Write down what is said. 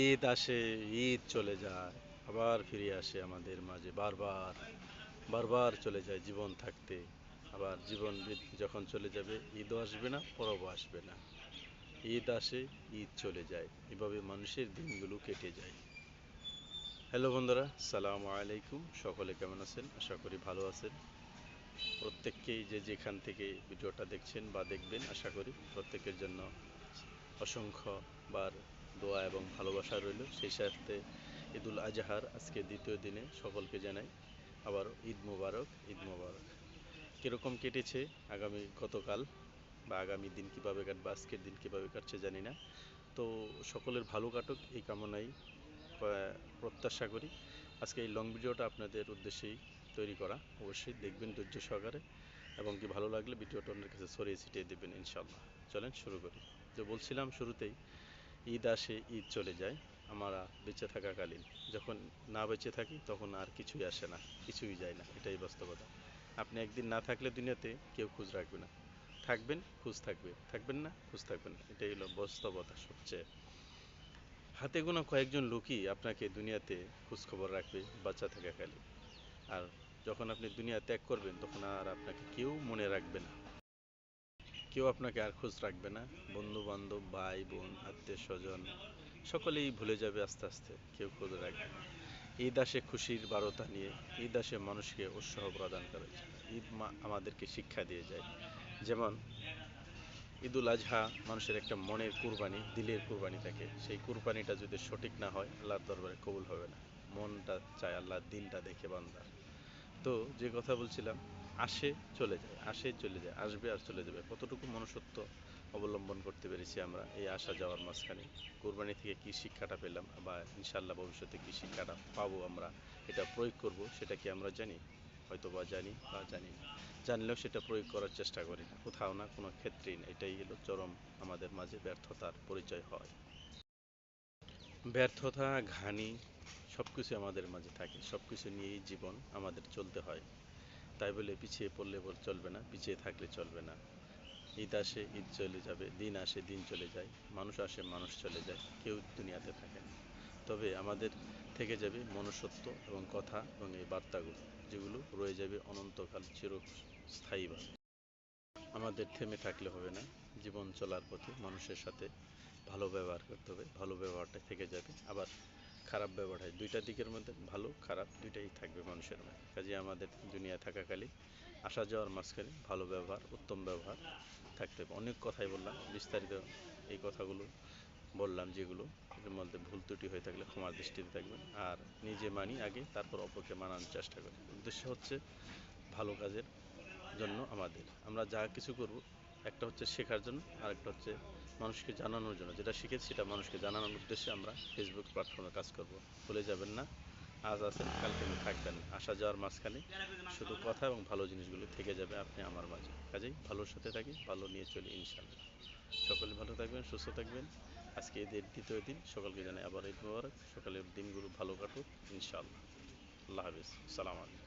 ঈদ আসে, ঈদ চলে যায়, আবার ফিরে আসে আমাদের মাঝে, বারবার বারবার চলে যায় জীবন থাকতে, আবার জীবন যখন চলে যাবে, ঈদও আসবে না পরবও আসবে না। ঈদ আসে, ঈদ চলে যায়, এভাবে মানুষের দিনগুলো কেটে যায়। হ্যালো বন্ধুরা, সালাম আলাইকুম, সকলে কেমন আছেন? আশা করি ভালো আছেন। প্রত্যেককেই যে যেখান থেকে ভিডিওটা দেখছেন বা দেখবেন, আশা করি প্রত্যেকের জন্য অসংখ্য বার দোয়া এবং ভালোবাসা রইল। সেই সাথে ঈদুল আজহার আজকে দ্বিতীয় দিনে সকলকে জানাই আবার ঈদ মোবারক ঈদ মোবারক। কীরকম কেটেছে আগামী গতকাল বা আগামী দিন কীভাবে কাটবে, আজকের দিন কীভাবে কাটছে জানি না। তো সকলের ভালো কাটুক, এই কামনাই প্রত্যাশা করি। আজকে এই লং ভিডিওটা আপনাদের উদ্দেশ্যেই তৈরি করা। অবশ্যই দেখবেন ধৈর্য সহকারে। এবং কি ভালো লাগলে ভিডিওটা অন্যের কাছে ছড়িয়ে ছিটিয়ে দেবেন ইনশাল্লাহ চলেন শুরু করি। যে বলছিলাম শুরুতেই, ঈদ আসে, ঈদ চলে যায়, আমরা বেঁচে থাকাকালীন। যখন না বেঁচে থাকি, তখন আর কিছুই আসে না, কিছুই যায় না, এটাই বাস্তবতা। আপনি একদিন না থাকলে দুনিয়াতে কেউ খোঁজ রাখবে না। থাকবেন, খোঁজ থাকবে। থাকবেন না, খোঁজ থাকবেন এটাই হলো বাস্তবতা সবচেয়ে। হাতে গোনা কয়েকজন লোকই আপনাকে দুনিয়াতে খোঁজ খবর রাখবে বাচ্চা থাকাকালীন। আর যখন আপনি দুনিয়া ত্যাগ করবেন, তখন আর আপনাকে কেউ মনে রাখবে না। কেউ আপনাকে আর খোঁজ রাখবে না। বন্ধু বান্ধব ভাই, বোন, আত্মীয় স্বজন, সকলেই ভুলে যাবে আস্তে আস্তে, কেউ খোঁজ রাখবে না। ঈদ আসে খুশির বারতা নিয়ে, ঈদ আসে মানুষকে উৎসাহ প্রদান করে ঈদ আমাদেরকে শিক্ষা দিয়ে যায়। যেমন ঈদুল আজহা মানুষের একটা মনের কুরবানি, দিলের কুরবানি থাকে। সেই কুরবানিটা যদি সঠিক না হয়, আল্লাহর দরবারে কবুল হবে না। মনটা চায় আল্লাহর দিনটা দেখে বান্দার। তো যে কথা বলছিলাম আসে, চলে যায়, আসে, চলে যায়, আসবে আর চলে যাবে। কতটুকু মনুষ্যত্ব অবলম্বন করতে পেরেছি আমরা এই আসা যাওয়ার মাঝখানে? কোরবানি থেকে কি শিক্ষাটা পেলাম বা ইনশাল্লাহ ভবিষ্যতে কি শিক্ষাটা পাবো আমরা? এটা প্রয়োগ করব, সেটা কি আমরা জানি? হয়তো বা জানি বা জানি না। জানলেও সেটা প্রয়োগ করার চেষ্টা করি না। কোথাও না কোনো ক্ষেত্রেই না, এটাই হলো চরম আমাদের মাঝে ব্যর্থতার পরিচয় হয়। ব্যর্থতা, ঘানি সব কিছু আমাদের মাঝে থাকে। সব কিছু নিয়েই জীবন আমাদের চলতে হয়। তাই বলে পিছিয়ে পড়লে চলবে না, পিছিয়ে থাকলে চলবে না। ঈদ আসে, ঈদ চলে যাবে, দিন আসে, দিন চলে যায়, মানুষ আসে, মানুষ চলে যায়, কেউ দুনিয়াতে থাকে না। তবে আমাদের থেকে যাবে মনুষ্যত্ব এবং কথা এবং এই বার্তাগুলো, যেগুলো রয়ে যাবে অনন্তকাল চির চিরস্থায়ীভাবে আমাদের থেমে থাকলে হবে না, জীবন চলার পথে মানুষের সাথে ভালো ব্যবহার করতে হবে, ভালো ব্যবহারটা থেকে যাবে। আবার খারাপ ব্যবহার হয়। দুইটা দিকের মধ্যে ভালো, খারাপ দুইটাই থাকবে মানুষের মধ্যে। কাজে আমাদের দুনিয়া থাকাকালীন আসা যাওয়ার মাঝখানে ভালো ব্যবহার, উত্তম ব্যবহার থাকতে হবে। অনেক কথাই বললাম, বিস্তারিত এই কথাগুলো বললাম যেগুলো, এর মধ্যে ভুল ত্রুটি হয়ে থাকলে ক্ষমার দৃষ্টিতে থাকবেন। আর নিজে মানি আগে, তারপর অপরকে মানানোর চেষ্টা করি উদ্দেশ্য হচ্ছে ভালো কাজের জন্য আমাদের। আমরা যা কিছু করব একটা হচ্ছে শেখার জন্য আর একটা হচ্ছে মানুষকে জানানোর জন্য। যেটা শিখেছি সেটা মানুষকে জানানোর উদ্দেশ্যে আমরা ফেসবুক প্ল্যাটফর্মে কাজ করব। ভুলে যাবেন না, আজ আছেন কাল কিন্তু থাকবেন। আসা যাওয়ার মাঝখানে শুধু কথা এবং ভালো জিনিসগুলো থেকে যাবে আপনি আমার মাঝে। কাজেই ভালোর সাথে থাকি, ভালো নিয়ে চলি ইনশাল্লাহ সকলে ভালো থাকবেন, সুস্থ থাকবেন। আজকে ঈদের দ্বিতীয় দিন, সকলকে জানাই আবার ঈদ মোবারক। সকালের দিনগুলো ভালো কাটুক ইনশাআল্লাহ। আল্লাহ হাফিজ। সালাম আলাইকুম।